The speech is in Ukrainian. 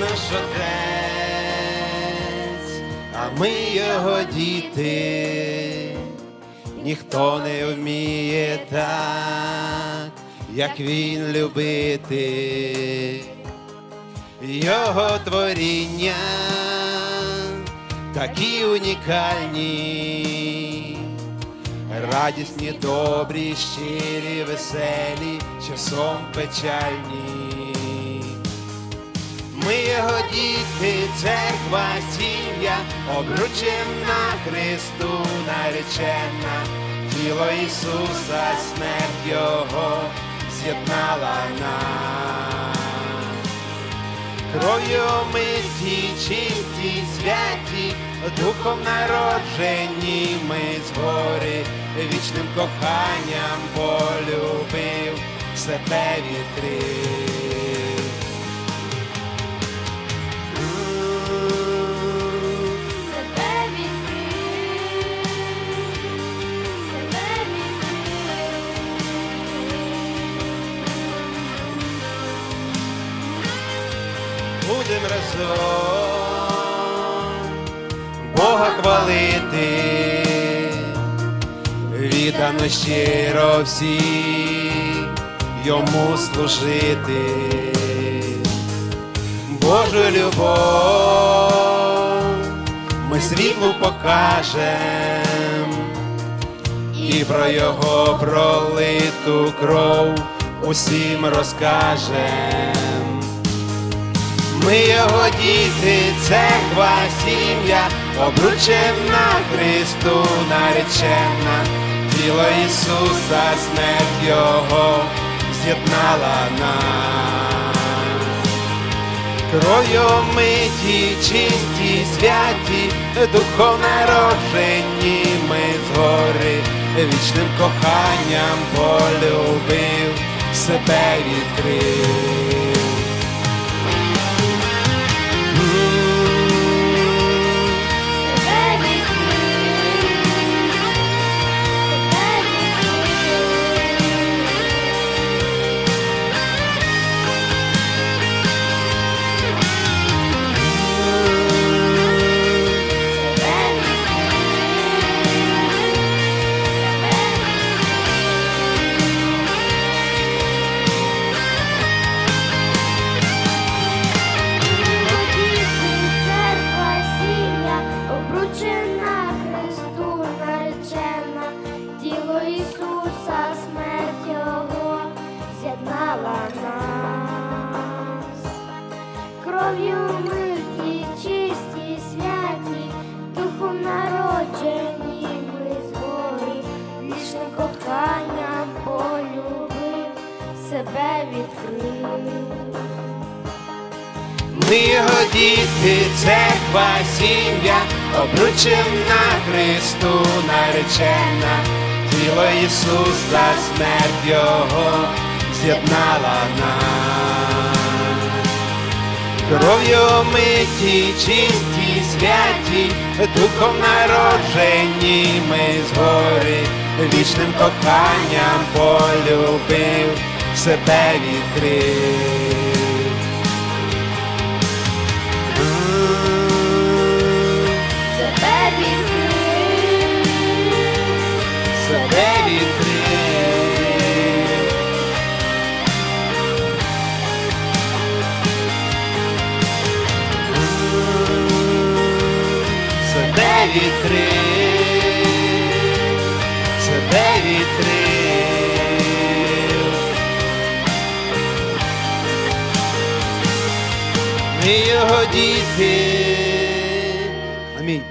наш отець, а ми його діти. Ніхто не вміє так, як він любити. Його творіння такі унікальні, радісні, добрі, щирі, веселі, часом печальні. Ми його діти, церква, сім'я, обручена Христу наречена, тіло Ісуса, смерть Його з'єднала нас. Кров'ю миті, чисті, святі, духом народжені ми згори, вічним коханням полюбив, себе відкрив. Бога хвалити, віддано щиро всі йому служити, Божу любов ми світлу покажем і про його пролиту кров усім розкажем. Ми його діти, церква, сім'я, обручена Христу наречена, тіло Ісуса, смерть Його з'єднала нас. Кров'ю миті, чисті, святі, духом народжені ми згори, вічним коханням полюбив, себе відкрив. Кров'ю миті, чисті, святі, духом народжені ми згорі, вічним коханням полюбив, себе відкрив. Ми його діти, церква, сім'я, обручена Христу наречена, тіло Ісуса, смерть Його з'єднала нас. Кров'ю миті, чисті, святі, духом народжені ми згори, вічним коханням полюбив, себе відкрив. Себе тебе вітри. Ми його діти. Амінь.